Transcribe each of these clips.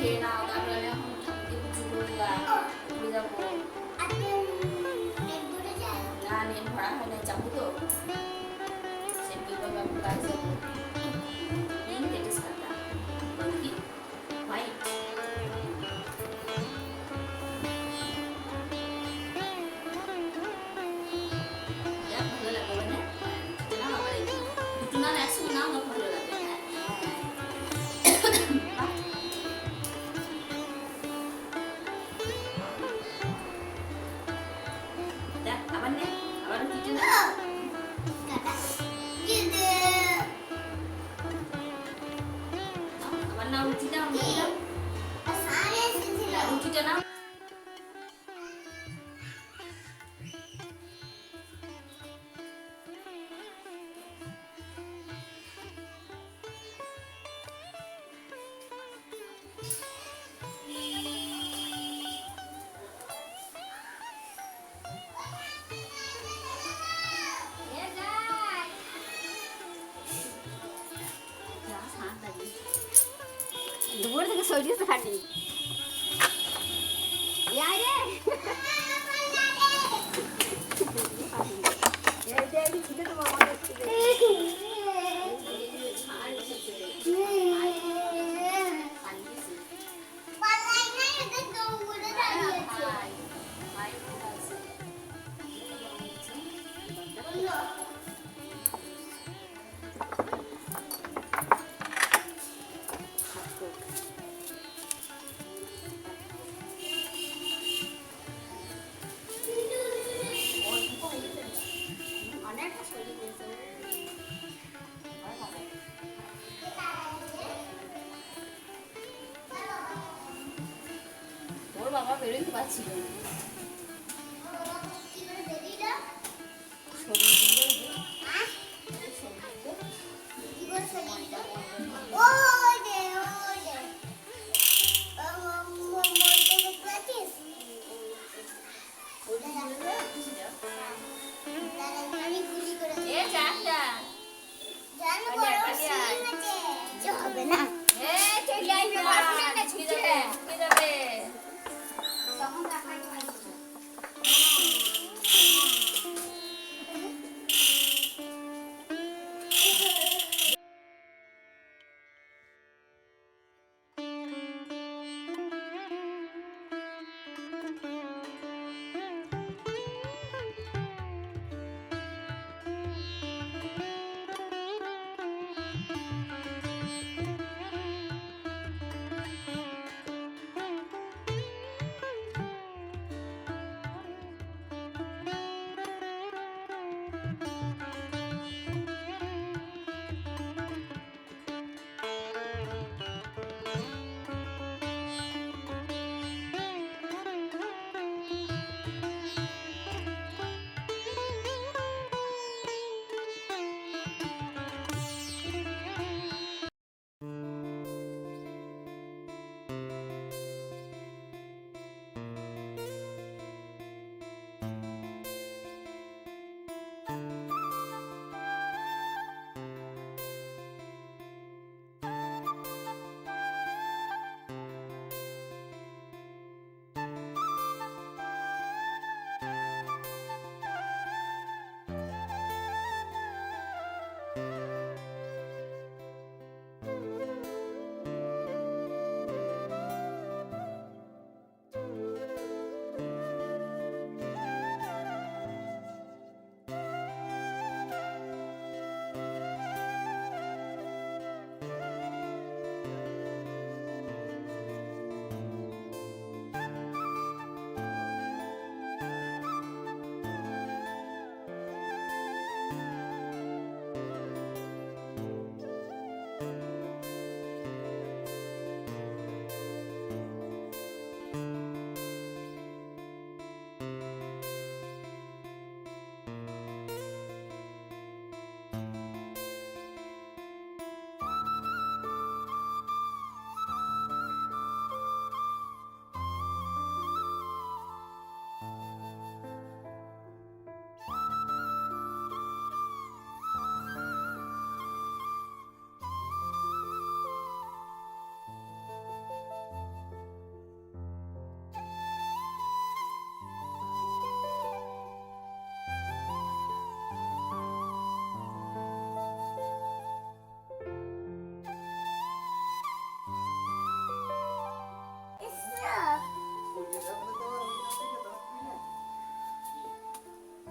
খেয়ে নাও তারপরে এখন থাকতে কিছু করে ঘুরে যাবো না নেট ভরা হয় না যাবো তো সে বিপদ কাজ 我的这个手机是看的。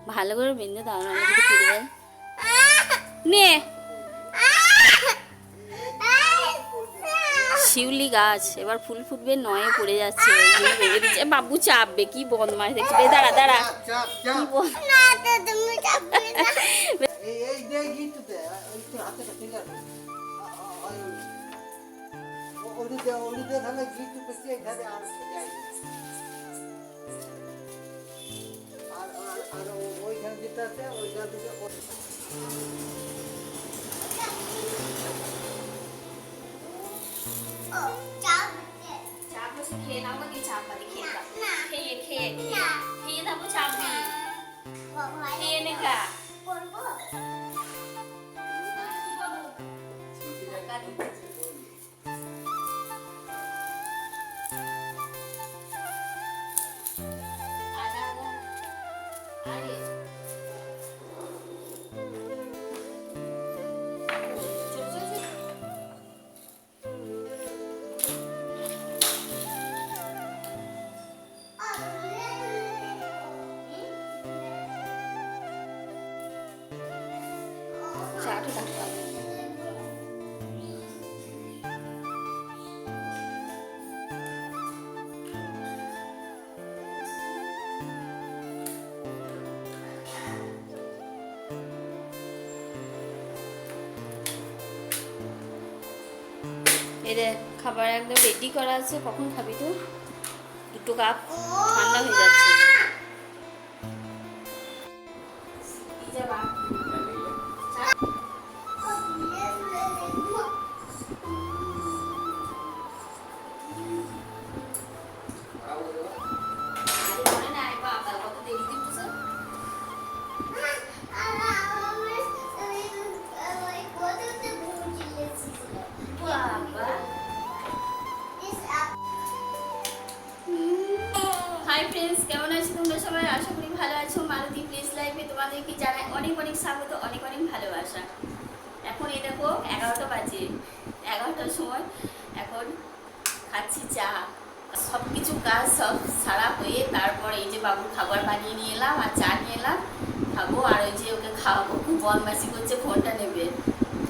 ভালো করে বেঁধে দাও না যদি পুড়ে যায় নে শিউলি গাছ এবার ফুল ফুটবে নয়ে পড়ে যাচ্ছে দিচ্ছে বাবু চাপবে কি বদমাস দেখছি বে, দাঁড়া দাঁড়া কি যেটা আছে ওইখান থেকে খেয়ে নাও দিয়ে চাপ বাড়ি খেয়ে খেয়ে খেয়ে খেয়ে খেয়ে দাও চাপ খেয়ে নে করব এই দেখ খাবার একদম রেডি করা আছে। কখন খাবি তো দুটো কাপ ঠান্ডা হয়ে যাচ্ছে। অনেক অনেক স্বাগত, অনেক অনেক ভালোবাসা। এখন এই দেখো এগারোটা বাজে। এগারোটার সময় এখন খাচ্ছি চা। সব কিছু কাজ সব সারা হয়ে তারপর এই যে বাবুর খাবার বানিয়ে নিয়ে এলাম আর চা নিয়ে এলাম। খাব আর ওই যে ওকে খাওয়াবো। খুব বদমাইশি করছে, ফোনটা নেবে।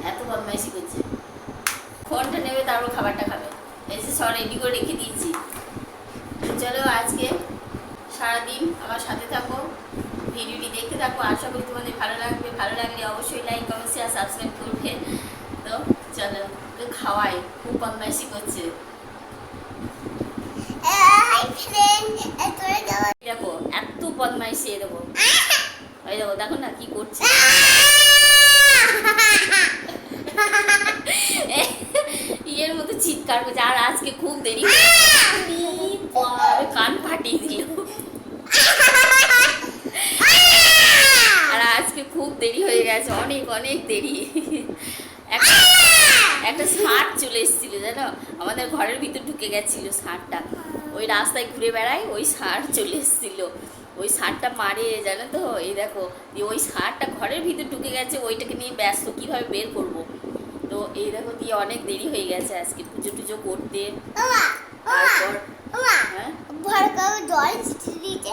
এত বদমাইশি করছে। ফোনটা নেবে, তারপর খাবারটা খাবে। এই যে সব রেডি করে রেখে দিয়েছি। চলো আজকে সারাদিন আমার সাথে থাকো। ভিডিওটি দেখতে থাকো। আশা করি তোমাদের ভালো লাগবে। ভালো লাগলে অবশ্যই লাইক কমেন্ট শেয়ার সাবস্ক্রাইব করবে। তো চলো ওকে খাওয়াই। খুব বদমাইশি করছে। দেখো এত বদমাইশি এই দেখো। ওই দেখো দেখো না কি করছে। ইয়ের মতো চিৎকার করছে। আর আজকে খুব দেরি ই বাবা, কান ফাটিয়ে দিল আর আজকে খুব দেরি হয়ে গেছে অনেক দেরি। একটা ষাঁড় চলে এসেছিল জানো? আমাদের ঘরের ভিতর ঢুকে গেছিল ষাঁড়টা ওই রাস্তায় ঘুরে বেড়ায় ওই ষাঁড় চলে এসেছিল। ওই ষাঁড়টা মারে জানো তো? এই দেখো দিয়ে ওই ষাঁড়টা ঘরের ভিতর ঢুকে গেছে ওইটাকে নিয়ে ব্যস্ত কীভাবে বের করব? তো এই দেখো দিয়ে অনেক দেরি হয়ে গেছে আজকে পুজো টুজো করতে। তারপর হ্যাঁ? জল ছিটিয়ে দিয়েছে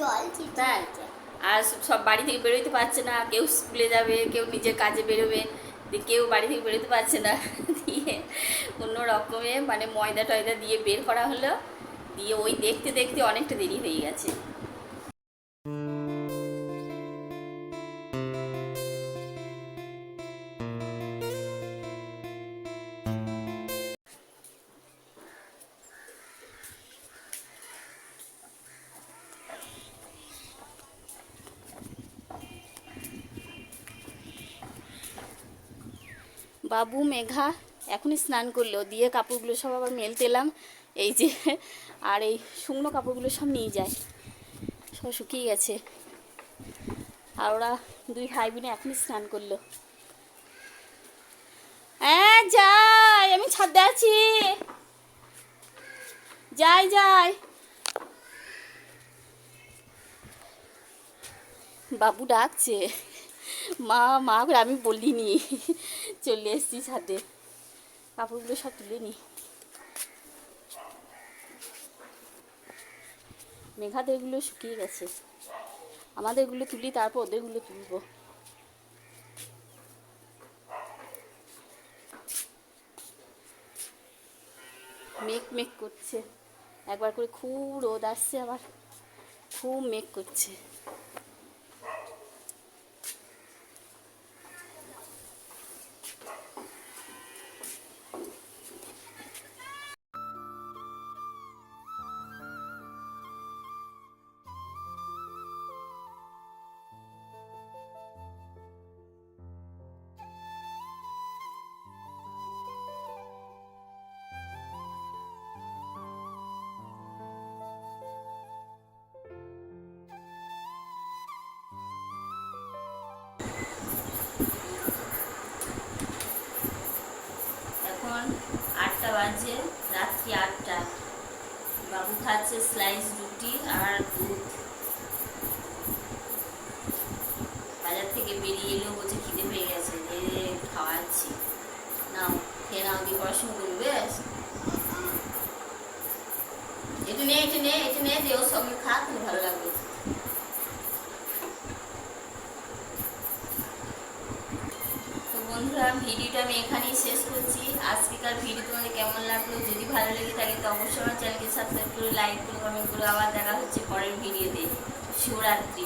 জল ছিটিয়ে আর সব- বাড়ি থেকে বেরোতে পারছে না। কেউ স্কুলে যাবে, কেউ নিজের কাজে বেরোবে। কেউ বাড়ি থেকে বেরোতে পারছে না। দিয়ে অন্য রকমে মানে ময়দা টয়দা দিয়ে বের করা হলো। দিয়ে ওই দেখতে দেখতে অনেকটা দেরি হয়ে গেছে। বাবু, মেঘা, এখনই স্নান করল। দিয়ে কাপড়গুলো সব আবার মেলতে এলাম এই যে, আর এই শুকনো কাপড়গুলো সব নিয়ে যায়। সব শুকিয়ে গেছে। আর ওরা দুই ভাই বোনে এখনই স্নান করল। হ্যাঁ যাই, আমি ছাদে আছি। যাই যাই। বাবু ডাকছে। মা মা করে আমি বলিনি। চলে এসেছি সাথে কাপড়গুলো সব তুলে নি। মেঘাতে এগুলো শুকিয়ে গেছে। আমাদেরগুলো তুলি, তারপর ওদেরগুলো তুলবো। মেঘ মেঘ করছে। একবার করে খুব রোদ আসছে আবার। খুব মেঘ করছে। বাজে রাত্রি আটটা। বাবু খাচ্ছে স্লাইস রুটি আর দুধ। বাজার থেকে বেরিয়ে এলেও বলছে খিদে পেয়ে গেছে। খাওয়াচ্ছি। নাও, খেয়ে নাও দিয়ে পড়াশুনো বেশ একটু নে একটু নে একটু নে দিয়ে ওর সঙ্গে খা তাহলে ভালো লাগবে। বন্ধুরা, ভিডিওটা আমি এখানেই শেষ আজকেকার ভিডিও তোমাদের কেমন লাগল? যদি ভালো লেগে থাকে তো অবশ্যই আমার চ্যানেলকে সাবস্ক্রাইব করে লাইক করে কমেন্ট করে, আবার দেখা হচ্ছে পরের ভিডিওতে শিবরাত্রি